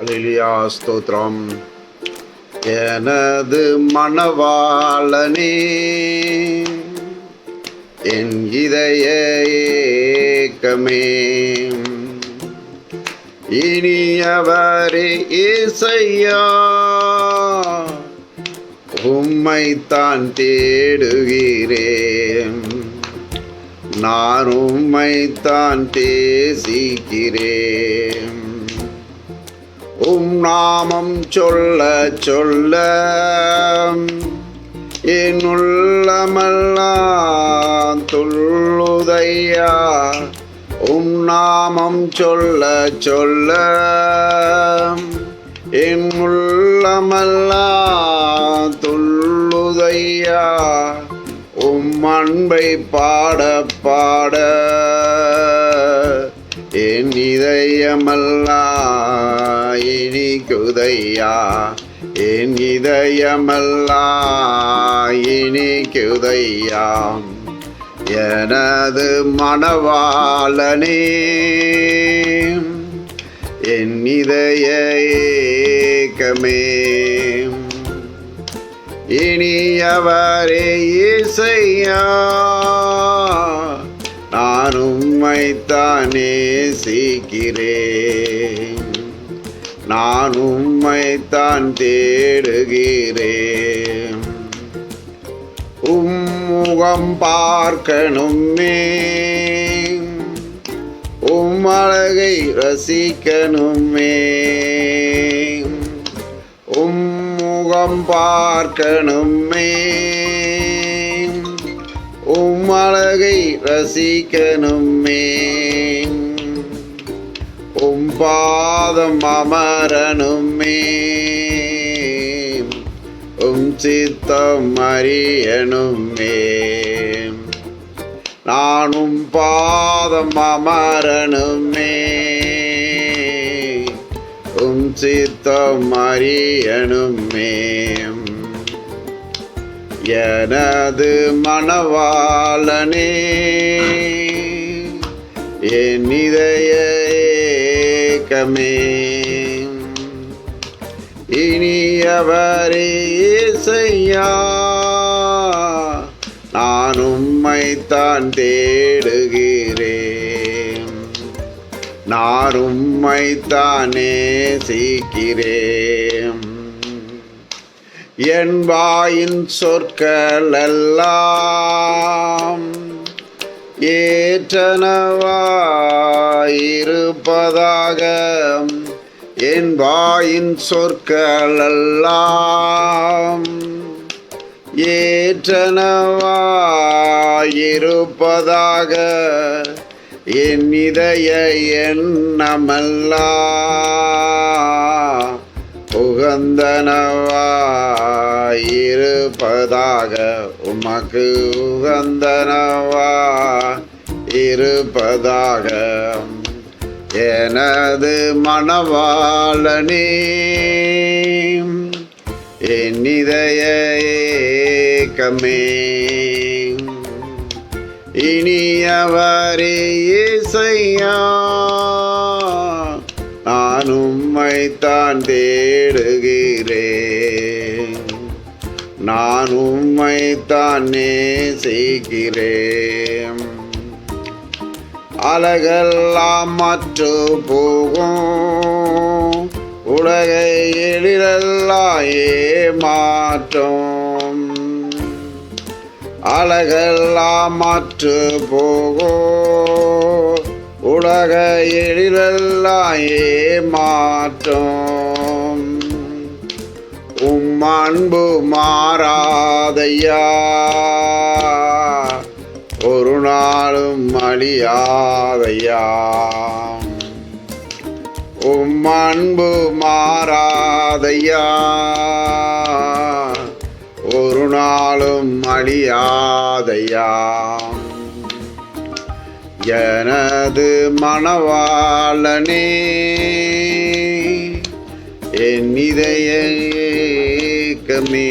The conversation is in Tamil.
அலிலியா ஸ்தோத்ரம் எனது மணவாளனே என் இதய ஏக்கமே. இனியவரே இசையா உம்மைத்தான் தேடுகிறேன். நான் உம்மைத்தான் தேசிக்கிறேன் உம் நாமம் சொல்ல சொல்ல என் உள்ளமெல்லாம் துள்ளுதையா? உம் நாமம் சொல்ல சொல்ல என் உள்ளமெல்லாம் துள்ளுதையா? உம் அன்பை பாட பாட என் இதயமெல்லாம் இனிக்குதையா என் இதயமெல்லாம் இனிக்குதையா எனது மணவாளனே என் இதய ஏக்கமே. இனியவரே இசையா நான் உம்மைத்தானே சீக்கிறேன். நான் உம்மைத்தான் தேடுகிறேன். உம்முகம் பார்க்கணுமே. உம்மழகை ரசிக்கணுமே. உம்முகம் பார்க்கணுமே. உம்மழகை ரசிக்கணுமே. பாதம் அமரணுமே உம் சித்தம் அறியணுமே நானும் பாதம் அமரணுமே உம் சித்தம் அறியணுமே எனது மணவாளனே என் இதய ஏக்கமே இனியவரே இசையா. நான் உம்மைத்தான் தேடுகிறேன். நான் உம்மைத்தானே சீக்கிறேன். என் வாயின் சொற்கள் எல்லாம் ஏற்றனவாயிருப்பதாக என் வாயின் சொற்கள் எல்லாம் ஏற்றனவாயிருப்பதாக என் இதய எண்ணமல்லா உகந்தனவாயிருப்பதாக உமக்கு உகந்தனவா இருப்பதாக. எனது மணவாளனே என்னிதய ஏக்கமே. இனியவரே இசையா நான் உம்மைத்தான் நான் தானே செய்யிக்கிறேன் அழகெல்லாம் மற்று போகும். உலகை எழிலெல்லாம் ஏமாற்றும் அழகெல்லாம் மற்று போகும். உலக எழிலெல்லாம் ஏமாற்றும் அன்பு மாறாதையா? ஒரு நாளும் அழியாதையா? உம் அன்பு மாறாதையா? ஒரு நாளும் அழியாதையா? எனது மணவாளனே என் இதய ஏக்கமே